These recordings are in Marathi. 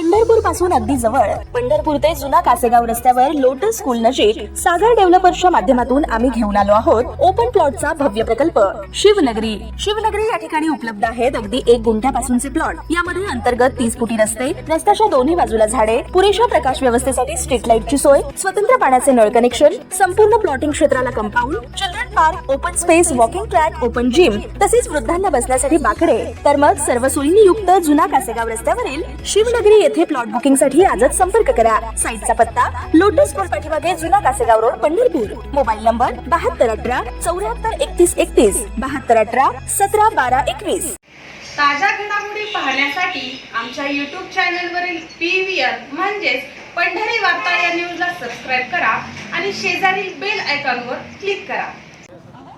पंढरपूरपासून अगदी जवळ. पंढरपूर ते जुना कासेगाव रस्त्यावर लोटस स्कूल नजीक सागर डेव्हलपर्सच्या माध्यमातून आम्ही घेऊन आलो आहोत. ओपन प्लॉटचा भव्य प्रकल्प. शिवनगरी. शिवनगरी या ठिकाणी उपलब्ध आहेत अगदी एक गुंठ्यापासूनचे प्लॉट यामध्ये अंतर्गत तीस फुटी रस्ते रस्त्याच्या दोन्ही बाजूला झाडे पुरेशा प्रकाश व्यवस्थेसाठी स्ट्रीट लाईटची सोय स्वतंत्र पाण्याचे नळ कनेक्शन संपूर्ण प्लॉटिंग क्षेत्राला compound children park open space walking track open gym तसेच वृद्धांना बसण्यासाठी बाकडे. तर मग सर्व सोयींनी युक्त जुना कासेगाव रस्त्यावरील शिवनगरी येथे प्लॉट बुकिंगसाठी आजच संपर्क करा. साईटचा पत्ता लोटस स्कूल पाठीमागे जुना Kasegaon road Pandharpur. Mobile number बहात्तर अठरा चौऱ्याहत्तर एकतीस एकतीस बहात्तर अठरा सतरा बारा एकवीस. ताज्या घडामोडी पाहण्यासाठी आमच्या यूट्यूब चॅनलवरील पी व्ही आर म्हणजेच पंढरी वार्ता या न्यूजला सबस्क्राईब करा आणि शेजारील बेल आयकॉनवर क्लिक करा.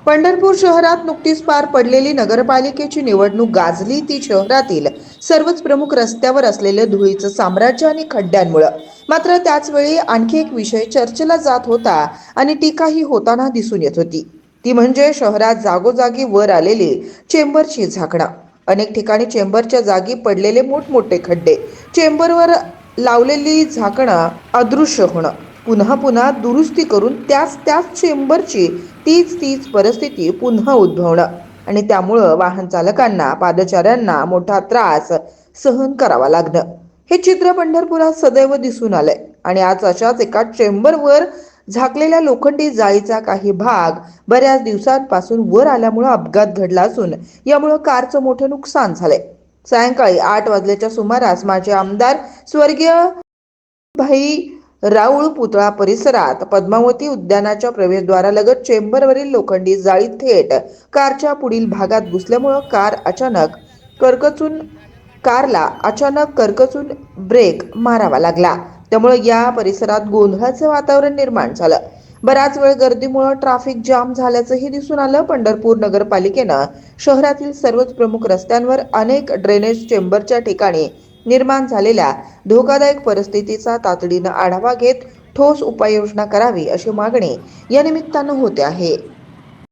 पंढरपूर शहरात नुकतीच पार पडलेली नगरपालिकेची निवडणूक गाजली ती शहरातील सर्वच प्रमुख रस्त्यावर असलेलं धुळीचं साम्राज्य आणि खड्ड्यांमुळं. मात्र त्याचवेळी आणखी एक विषय चर्चेला जात होता आणि टीकाही होताना दिसून येत होती. ती म्हणजे शहरात जागोजागी वर आलेली चेंबरची झाकणं. अनेक ठिकाणी चेंबरच्या जागी पडलेले मोठमोठे खड्डे. चेंबरवर लावलेली झाकणं अदृश्य होणं. पुन्हा पुन्हा दुरुस्ती करून त्याच त्याच चेंबरची तीच तीच परिस्थिती पुन्हा उद्भवणं. आणि त्यामुळं वाहन चालकांना पादचाऱ्यांना मोठा त्रास सहन करावा लागणं. हे चित्र पंढरपुरात सदैव दिसून आलंय. आणि आज अशाच एका चेंबरवर झाकलेल्या लोखंडी जाळीचा काही भाग बऱ्याच दिवसांपासून वर आल्यामुळं अपघात घडला असून यामुळं कारचं मोठं नुकसान झालंय. सायंकाळी आठ वाजल्याच्या सुमारास माझे आमदार स्वर्गीय भाई राऊळ पुतळा परिसरात पद्मावती उद्यानाच्या प्रवेशद्वारालगत चेंबरवरील लोखंडी जाळी थेट कारच्या पुढील भागात घुसल्यामुळं कार अचानक करकचून कारला अचानक करकचून ब्रेक मारावा लागला. त्यामुळे या परिसरात गोंधळाचं वातावरण निर्माण झालं. बराच वेळ गर्दीमुळे ट्रॅफिक जाम झाल्याचंही दिसून आलं. पंढरपूर नगरपालिकेनं शहरातील सर्वच प्रमुख रस्त्यांवर अनेक ड्रेनेज चेंबरच्या ठिकाणी निर्माण झालेल्या धोकादायक परिस्थितीचा तातडीनं आढावा घेत ठोस उपाययोजना करावी अशी मागणी या निमित्तानं होते आहे.